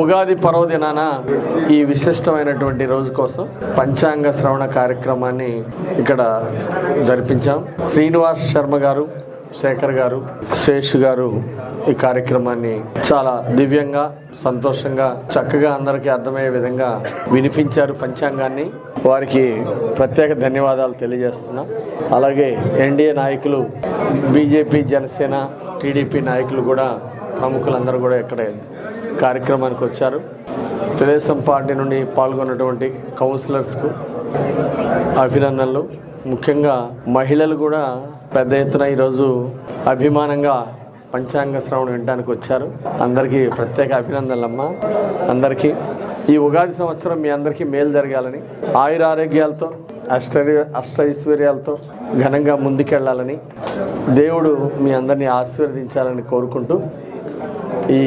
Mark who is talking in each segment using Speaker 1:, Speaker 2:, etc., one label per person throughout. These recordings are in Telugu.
Speaker 1: ఉగాది పర్వదినాన ఈ విశిష్టమైనటువంటి రోజు కోసం పంచాంగ శ్రవణ కార్యక్రమాన్ని ఇక్కడ జరిపించాం. శ్రీనివాస్ శర్మ గారు శేఖర్ గారు శేష్ గారు ఈ కార్యక్రమాన్ని చాలా దివ్యంగా సంతోషంగా చక్కగా అందరికీ అర్థమయ్యే విధంగా వినిపించారు పంచాంగాన్ని. వారికి ప్రత్యేక ధన్యవాదాలు తెలియజేస్తున్నా. అలాగే ఎన్డీఏ నాయకులు బీజేపీ జనసేన టీడీపీ నాయకులు కూడా ప్రముఖులందరూ కూడా ఇక్కడ కార్యక్రమానికి వచ్చారు. తెలుగుదేశం పార్టీ నుండి పాల్గొన్నటువంటి కౌన్సిలర్స్కు అభినందనలు. ముఖ్యంగా మహిళలు కూడా పెద్ద ఎత్తున ఈరోజు అభిమానంగా పంచాంగ శ్రవణం వినడానికి వచ్చారు. అందరికీ ప్రత్యేక అభినందనలమ్మా. అందరికీ ఈ ఉగాది సంవత్సరం మీ అందరికీ మేలు జరగాలని ఆయుర ఆరోగ్యాలతో అష్ట అష్టైశ్వర్యాలతో ఘనంగా ముందుకెళ్ళాలని దేవుడు మీ అందరినీ ఆశీర్వదించాలని కోరుకుంటూ ఈ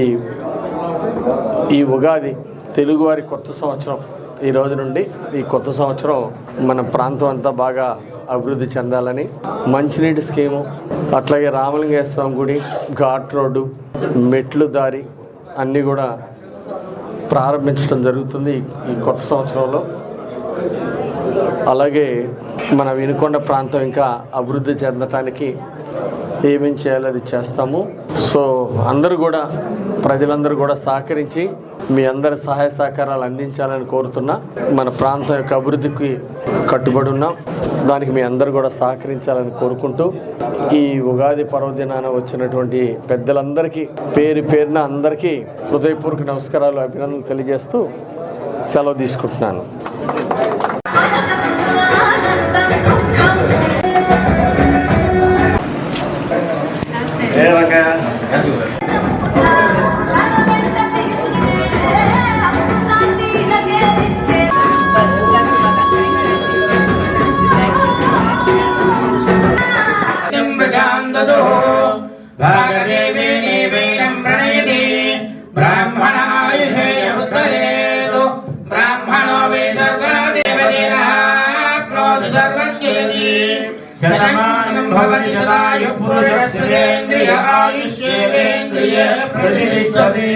Speaker 1: ఈ ఉగాది తెలుగువారి కొత్త సంవత్సరం. ఈ రోజు నుండి ఈ కొత్త సంవత్సరం మన ప్రాంతం అంతా బాగా అభివృద్ధి చెందాలని మంచినీటి స్కీము అట్లాగే రామలింగేశ్వరం గుడి ఘాట్ రోడ్డు మెట్లు దారి అన్నీ కూడా ప్రారంభించడం జరుగుతుంది ఈ- ఈ కొత్త సంవత్సరంలో. అలాగే మన వినుకొండ ప్రాంతం ఇంకా అభివృద్ధి చెందటానికి ఏమేం చేయాలో అది చేస్తాము. సో అందరూ కూడా ప్రజలందరూ కూడా సహకరించి మీ అందరి సహాయ సహకారాలు అందించాలని కోరుతున్నా మన ప్రాంతం యొక్క అభివృద్ధికి కట్టుబడి ఉన్నాం. దానికి మీ అందరు కూడా సహకరించాలని కోరుకుంటూ ఈ ఉగాది పర్వదినాన వచ్చినటువంటి పెద్దలందరికీ పేరు పేరున అందరికీ హృదయపూర్వక నమస్కారాలు అభినందనలు తెలియజేస్తూ సెలవు తీసుకుంటున్నాను.
Speaker 2: भवति शतायुः पुरुषस्येन्द्रिय आयुष्येवेन्द्रिय प्रतिष्ठति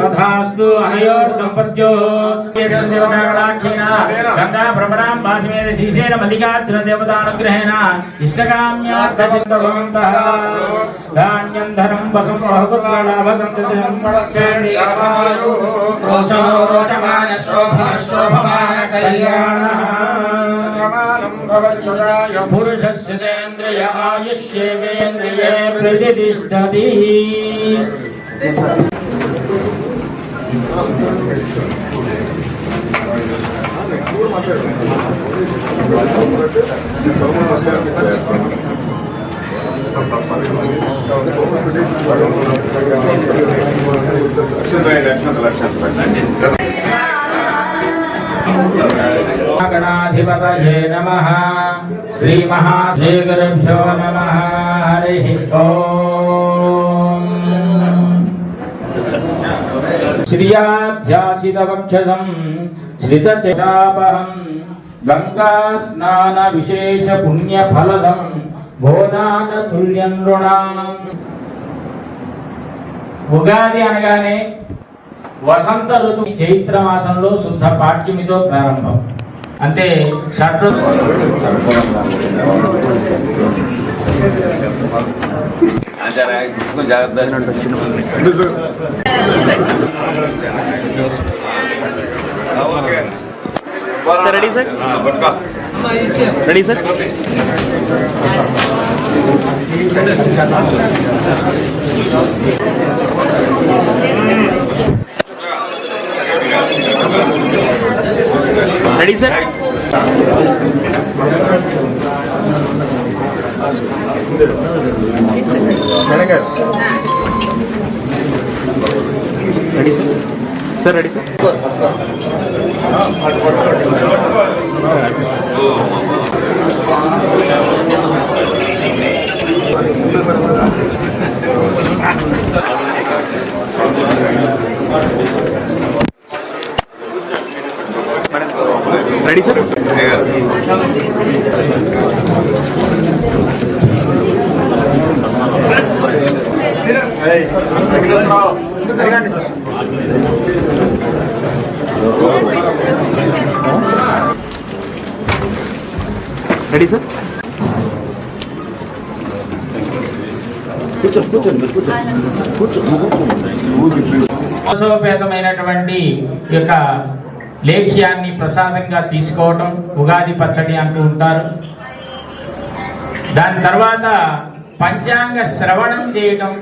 Speaker 2: तथास्तु अनयोर्दम्पत्यो गंगा भ्रमणां भाषमेन शीशेन मल्लिकार्जुन देवतानुग्रहेण इष्टकाम्यार्थचिन्तभवन्तः धान्यं धनं वसं बहुपुत्रलाभसन्ततिं रोचमान शोभन शोभमान कल्याणः पुरुषस्य तेन्द्रिय आयुष्येवेन्द्रिये प्रतिष्ठति गणाधिपतये नमः श्रीमहाश्रीगुरुभ्यो नमः हरिः ओम् श्रियाध्यासितवक्षसम् श्रितचरापहम् गङ्गास्नानविशेषपुण्यफलदम् బోధానతుల్యం రుణాం ఉగాది అనగానే వసంత ఋతు చైత్ర మాసంలో శుద్ధ పాఠ్యమితో ప్రారంభం. అంటే షట్రు
Speaker 3: ready sir ready sir ready sir ready sir sir ready sir ready sir ready sir
Speaker 2: మహోత్సవపేతమైనటువంటి ఈ యొక్క లేఖ్యాన్ని ప్రసాదంగా తీసుకోవటం ఉగాది పచ్చడి అంటూ ఉంటారు. దాని తర్వాత పంచాంగ శ్రవణం చేయటం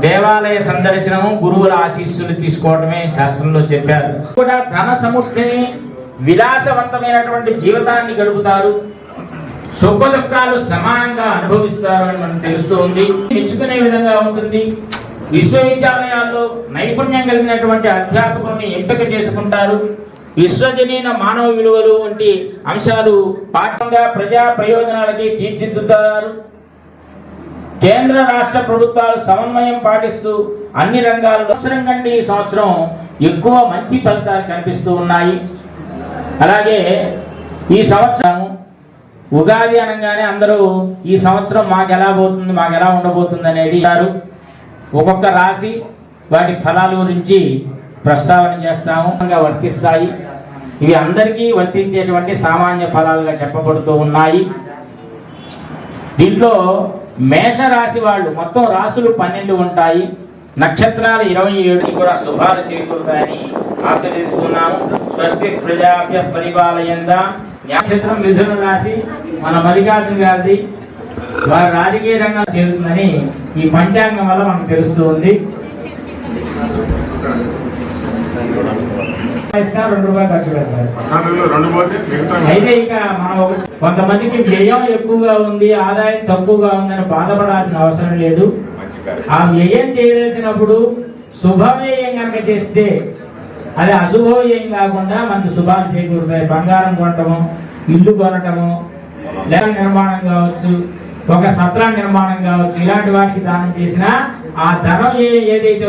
Speaker 2: దేవాలయ సందర్శనము గురువుల ఆశీస్సులు తీసుకోవటమే శాస్త్రంలో చెప్పారు. కూడా ధన సముష్టిని విలాసవంతమైనటువంటి జీవితాన్ని గడుపుతారు. సుఖ దుఃఖాలు సమానంగా అనుభవిస్తారు అని మనకు తెలుస్తూ ఉంది. మెచ్చుకునే విధంగా ఉంటుంది. విశ్వవిద్యాలయాల్లో నైపుణ్యం కలిగినటువంటి అధ్యాపకుల్ని ఎంపిక చేసుకుంటారు. విశ్వజనీన మానవ విలువలు వంటి అంశాలు పాఠంగా ప్రజా ప్రయోజనాలకి తీర్చిదిద్దుతారు. కేంద్ర రాష్ట్ర ప్రభుత్వాలు సమన్వయం పాటిస్తూ అన్ని రంగాల్లో అవసరం కంటే ఈ సంవత్సరం ఎక్కువ మంచి ఫలితాలు కనిపిస్తూ ఉన్నాయి. అలాగే ఈ సంవత్సరం ఉగాది అనగానే అందరూ ఈ సంవత్సరం మాకు ఎలా పోతుంది మాకు ఎలా ఉండబోతుంది అనేది అంటారు. ఒక్కొక్క రాశి వాటి ఫలాల గురించి ప్రస్తావన చేస్తాము. వర్తిస్తాయి. ఇవి అందరికీ వర్తించేటువంటి సామాన్య ఫలాలుగా చెప్పబడుతూ ఉన్నాయి. దీంట్లో మేష రాశి వాళ్ళు మొత్తం రాసులు పన్నెండు ఉంటాయి. నక్షత్రాలు ఇరవై ఏడు కూడా శుభాలు చేకూరుతాయని ఆశ్రయిస్తున్నాము స్వస్తి ప్రజాభ్య పరిపాలయంద. నక్షత్రం మిథున రాశి మన మల్లికార్జున గారిది. వారి రాజకీయ రంగం చేరుతుందని ఈ పంచాంగం వల్ల మనకు తెలుస్తూ ఉంది. అయితే ఇక మనం కొంతమందికి వ్యయం ఎక్కువగా ఉంది ఆదాయం తక్కువగా ఉందని బాధపడాల్సిన అవసరం లేదు. ఆ వ్యయం చేయవలసినప్పుడు శుభ వ్యయం కనుక చేస్తే అది అశుభ వ్యయం కాకుండా మనకు శుభాలు చేకూరుతాయి. బంగారం కొనటము ఇల్లు కొనటము లేక నిర్మాణం కావచ్చు ఒక సత్రా నిర్మాణం కావచ్చు. ఇలాంటి వాటికి దానం చేసినా ఆ ధనం ఏదైతే